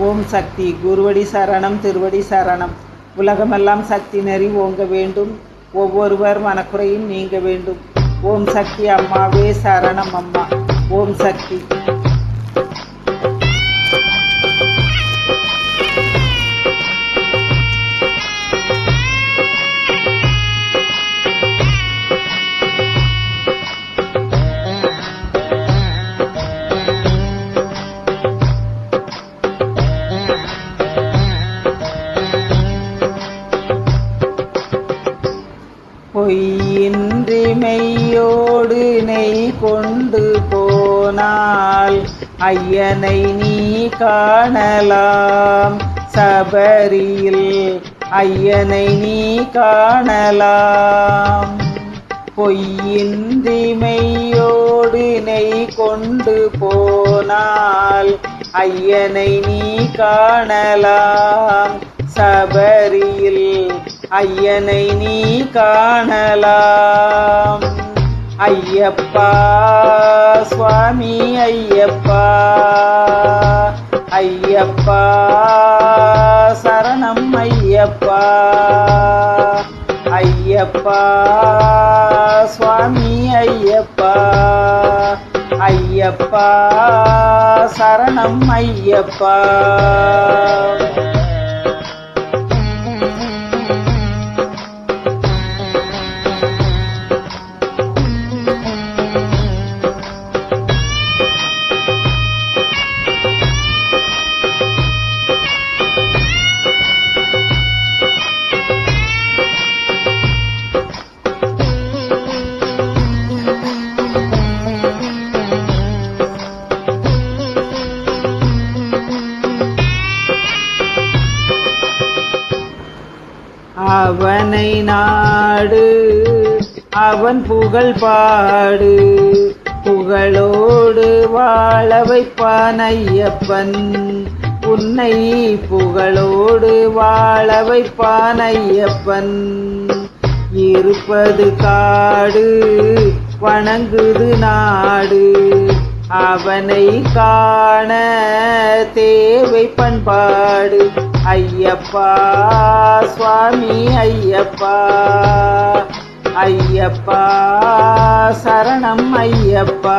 ஓம் சக்தி. குருவடி சரணம் திருவடி சரணம். உலகமெல்லாம் சக்தி நெறி ஓங்க வேண்டும். ஒவ்வொருவர் மனக்குறையும் நீங்க வேண்டும். ஓம் சக்தி அம்மாவே சரணம் அம்மா. ஓம் சக்தி. பொய்யின்றி மெய்யோடு நெய் கொண்டு போனால் ஐயனை நீ காணலாம். சபரியில் ஐயனை நீ காணலாம். பொய்யின்றி மெய்யோடு நெய் கொண்டு போனால் ஐயனை நீ காணலாம். சபரியில் ஐயனை நீ காணலாம். ஐயப்பா சுவாமி ஐயப்பா. ஐயப்பா சரணம் ஐயப்பா. ஐயப்பா சுவாமி ஐயப்பா. ஐயப்பா சரணம் ஐயப்பா. அவனை நாடு அவன் புகழ் பாடு. புகழோடு வாழ வைப்பான் ஐயப்பன். உன்னை புகழோடு வாழ வைப்பான் ஐயப்பன். இருப்பது காடு வணங்குது நாடு. அவனை காண தேவை பண்பாடு. ஐயப்பா சுவாமி ஐயப்பா. ஐயப்பா சரணம் ஐயப்பா.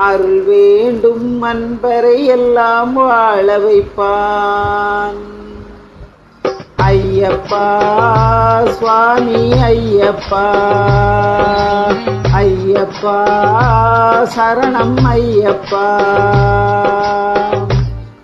அருள் வேண்டும் அன்பரை எல்லாம் வாழ வைப்பான். ஐயப்பா சுவாமி ஐயப்பா. ஐயப்பா சரணம் ஐயப்பா.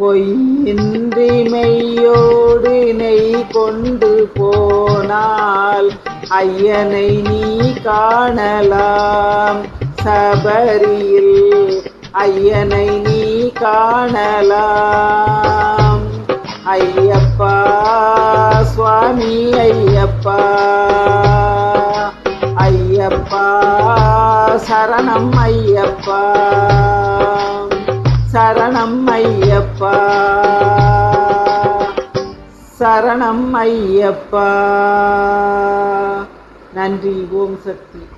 பொய்யின்றி மெய்யோடு நெய் கொண்டு போனால் ஐயனை நீ காணலாம். சபரியில் ஐயனை நீ காணலாம். ஐயப்பா சுவாமி ஐயப்பா. ஐயப்பா சரணம் ஐயப்பா. சரணம் ஐயப்பா. சரணம் ஐயப்பா. நன்றி ஓம் சக்தி.